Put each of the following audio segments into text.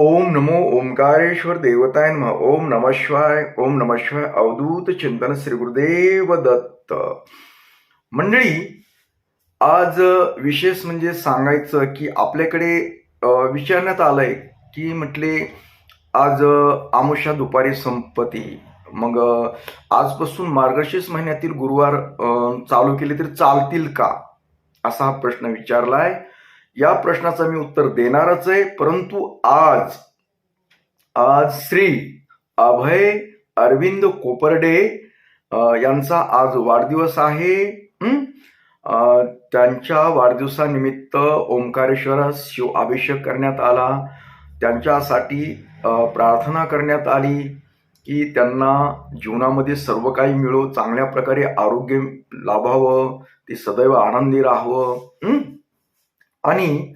ओम नमो ओंकारेश्वर देवताय नमः ओम नमः शिवाय ओम नमः शिवाय अवधूत चिंतन श्री गुरुदेव दत्त। मंडळी आज विशेष म्हणजे सांगायचं की आपल्याकडे विचारण्यात आलंय की म्हटले आज आमुषा दुपारी संपत्ती. मग आजपासून मार्गशीर्ष महिन्यातील गुरुवार चालू केले तर चालतील का? असा हा प्रश्न विचारलाय. या प्रश्नाचं मी उत्तर देणारच आहे. परंतु आज आज श्री अभय अरविंद कोपर्डे यांचा आज वाढदिवस आहे. त्यांच्या वाढदिवसानिमित्त ओंकारेश्वरास शिव अभिषेक करण्यात आला. त्यांच्यासाठी प्रार्थना करण्यात आली की त्यांना जीवनामध्ये सर्व काही मिळो चांगल्या प्रकारे आरोग्य लाभावं ते सदैव आनंदी राहावं. आणि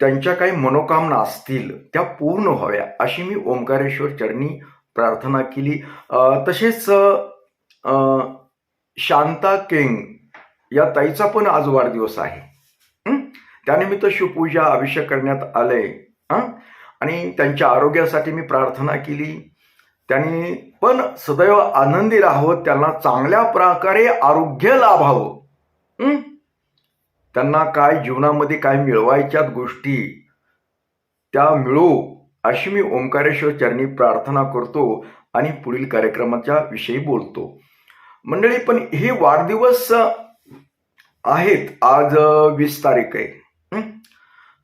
त्यांच्या काही मनोकामना असतील त्या पूर्ण व्हाव्या अशी मी ओंकारेश्वर चरणी प्रार्थना केली. तसेच शांता किंग या ताईचा पण आज वाढदिवस आहे. त्यानिमित्त शिवपूजा अभिषेक करण्यात आलंय. आणि त्यांच्या आरोग्यासाठी मी प्रार्थना केली. त्यांनी पण सदैव आनंदी राहावं त्यांना चांगल्या प्रकारे आरोग्य लाभावं. त्यांना काय जीवनामध्ये काय मिळवायच्यात गोष्टी त्या मिळो अशी मी ओंकारेश्वर चरणी प्रार्थना करतो आणि पुढील कार्यक्रमाच्या विषयी बोलतो. मंडळी पण हे वाढदिवस आहेत आज वीस तारीख आहे.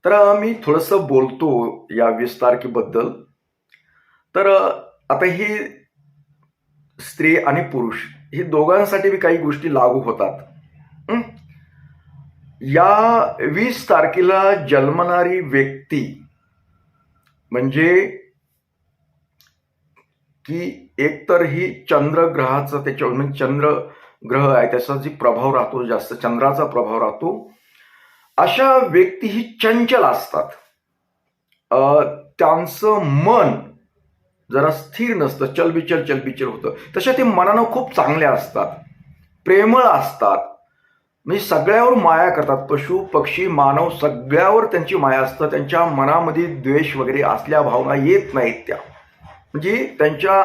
तर मी थोडंसं बोलतो या वीस तारखेबद्दल. तर आता ही स्त्री आणि पुरुष हे दोघांसाठी बी काही गोष्टी लागू होतात. या वीस तारखेला जन्मणारी व्यक्ती म्हणजे की एकतर ही चंद्रग्रहाचा त्याच्यावर म्हणजे चंद्र ग्रह आहे त्याचा जी प्रभाव राहतो जास्त चंद्राचा प्रभाव राहतो अशा व्यक्ती ही चंचल असतात. त्यांचं मन जरा स्थिर नसतं चलबिचल चलबिचल होतं. तशा ते मनानं खूप चांगल्या असतात प्रेमळ असतात. म्हणजे सगळ्यावर माया करतात. पशु पक्षी मानव सगळ्यावर त्यांची माया असतं. त्यांच्या मनामध्ये द्वेष वगैरे असल्या भावना येत नाहीत त्या. म्हणजे त्यांच्या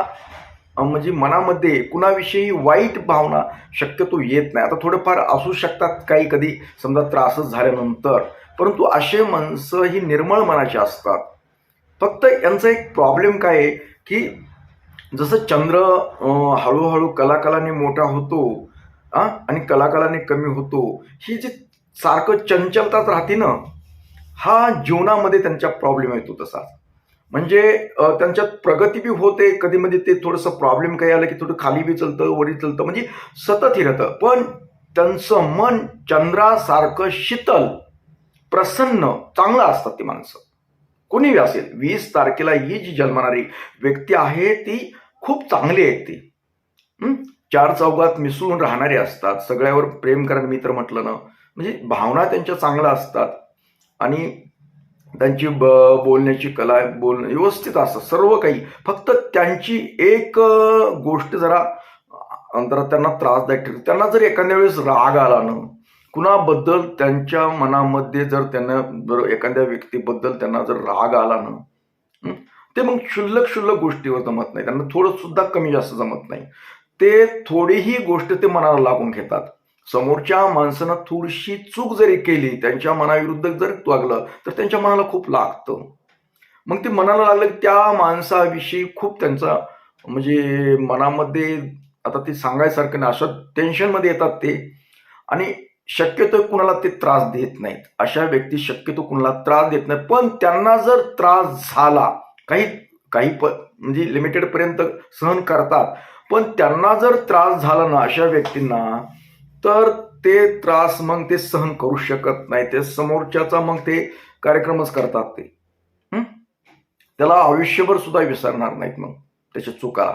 म्हणजे मनामध्ये कुणाविषयी वाईट भावना शक्यतो येत नाही. आता थोडंफार असू शकतात काही कधी समजा त्रासच झाल्यानंतर. परंतु असे माणसं ही निर्मळ मनाची असतात. फक्त यांचा एक प्रॉब्लेम काय आहे की जसं चंद्र हळूहळू कलाकलाने मोठा होतो आ, आणि कलाकाराने कमी होतो. ही जी सारखं चंचलताच राहते ना हा जीवनामध्ये त्यांच्या प्रॉब्लेम येतो तसा. म्हणजे त्यांच्यात प्रगती बी होते कधी मध्ये ते थोडंसं प्रॉब्लेम काही आलं की थोडं खाली बी चलतं वरी चलतं म्हणजे सतत हे राहतं. पण त्यांचं मन चंद्रासारखं शीतल प्रसन्न चांगलं असतात ती माणसं. कोणीही असेल वीस तारखेला ही जी जन्मणारी व्यक्ती आहे ती खूप चांगली आहे ती. चार चौघात मिसळून राहणारे असतात. सगळ्यावर प्रेम करा मित्र म्हटलं ना म्हणजे भावना त्यांच्या चांगल्या असतात. आणि त्यांची ब बोलण्याची कला बोल व्यवस्थित असतात. सर्व काही. फक्त त्यांची एक गोष्ट जरा अंतरात त्यांना त्रासदायक ठरते त्यांना जर एखाद्या वेळेस राग आला ना कुणाबद्दल त्यांच्या मनामध्ये जर त्यांना जर एखाद्या व्यक्तीबद्दल त्यांना जर राग आला ना ते मग क्षुल्लक क्षुल्लक गोष्टीवर जमत नाही. त्यांना थोडं सुद्धा कमी जास्त जमत नाही. ते थोडीही गोष्ट ते मनाला लागून घेतात. समोरच्या माणसानं थोडीशी चूक जरी केली त्यांच्या मनाविरुद्ध जर वागलं तर त्यांच्या मनाला खूप लागतं. मग ते मनाला लागलं त्या माणसाविषयी खूप त्यांचा म्हणजे मनामध्ये आता ते सांगायसारखं नाही अशा टेन्शनमध्ये येतात ते. आणि शक्यतो कुणाला ते त्रास देत नाहीत. अशा व्यक्ती शक्यतो कुणाला त्रास देत नाहीत. पण त्यांना जर त्रास झाला काही काही प म्हणजे लिमिटेडपर्यंत सहन करतात. पण त्यांना जर त्रास झाला ना अशा व्यक्तींना तर ते त्रास मग ते सहन करू शकत नाही. ते समोरच्याचा मग ते कार्यक्रमच करतात ते. त्याला आयुष्यभर सुद्धा विसरणार नाहीत मग त्याच्या चुका.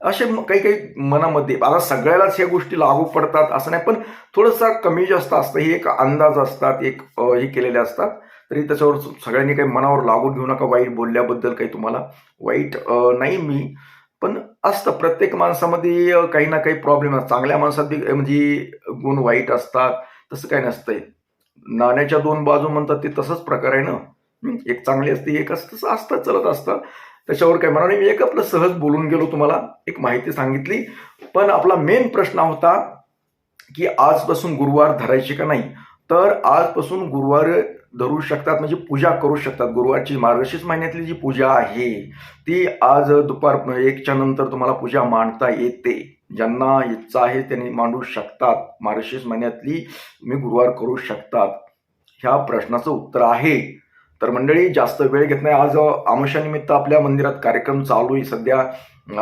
असे काही काही मनामध्ये आता सगळ्यालाच ह्या गोष्टी लागू पडतात असं नाही पण थोडंसं कमी जास्त असतं. हे एक अंदाज असतात एक हे केलेले असतात. तरी त्याच्यावर सगळ्यांनी काही मनावर लागू घेऊ नका वाईट बोलल्याबद्दल काही तुम्हाला. वाईट नाही मी पण असतं. प्रत्येक माणसामध्ये काही ना काही प्रॉब्लेम असतात. चांगल्या माणसात म्हणजे गुण वाईट असतात तसं काही नसतंय. नाण्याच्या दोन बाजू म्हणतात ते तसंच प्रकार आहे ना? एक चांगली असते एक असतं तसं असतं चलत असतं. त्याच्यावर काय म्हणा नाही मी एक आपलं सहज बोलून गेलो तुम्हाला एक माहिती सांगितली. पण आपला मेन प्रश्न होता की आजपासून गुरुवार धरायचे का नाही? तर आजपासून गुरुवार धरू शकतात म्हणजे पूजा करू शकतात. गुरुवारची मार्गशीर्ष महिन्यातली जी पूजा आहे ती आज दुपार एकच्या नंतर तुम्हाला पूजा मांडता येते. ज्यांना इच्छा आहे त्यांनी मांडू शकतात. मार्गशीर्ष महिन्यातली तुम्ही गुरुवार करू शकतात. ह्या प्रश्नाचं उत्तर आहे. तर मंडळी जास्त वेळ घेत नाही. आज आमशानिमित्त आपल्या मंदिरात कार्यक्रम चालू आहे. सध्या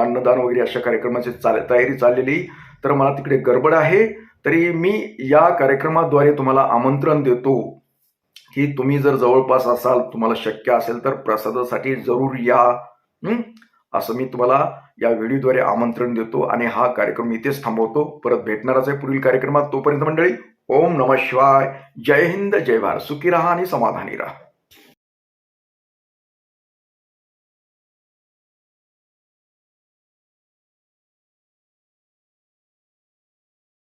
अन्नदान वगैरे अशा कार्यक्रमाची चाल तयारी चाललेली. तर मला तिकडे गडबड आहे. तरी मी या कार्यक्रमाद्वारे तुम्हाला आमंत्रण देतो. की तुम्ही जर जवळपास असाल तुम्हाला शक्य असेल तर प्रसादासाठी जरूर या. असं मी तुम्हाला या व्हिडिओद्वारे आमंत्रण देतो आणि हा कार्यक्रम इथेच थांबवतो. परत भेटणारच आहे पुढील कार्यक्रमात. तोपर्यंत मंडळी ओम नम शिवाय. जय हिंद जय भारत. सुखी राहा आणि समाधानी राहा.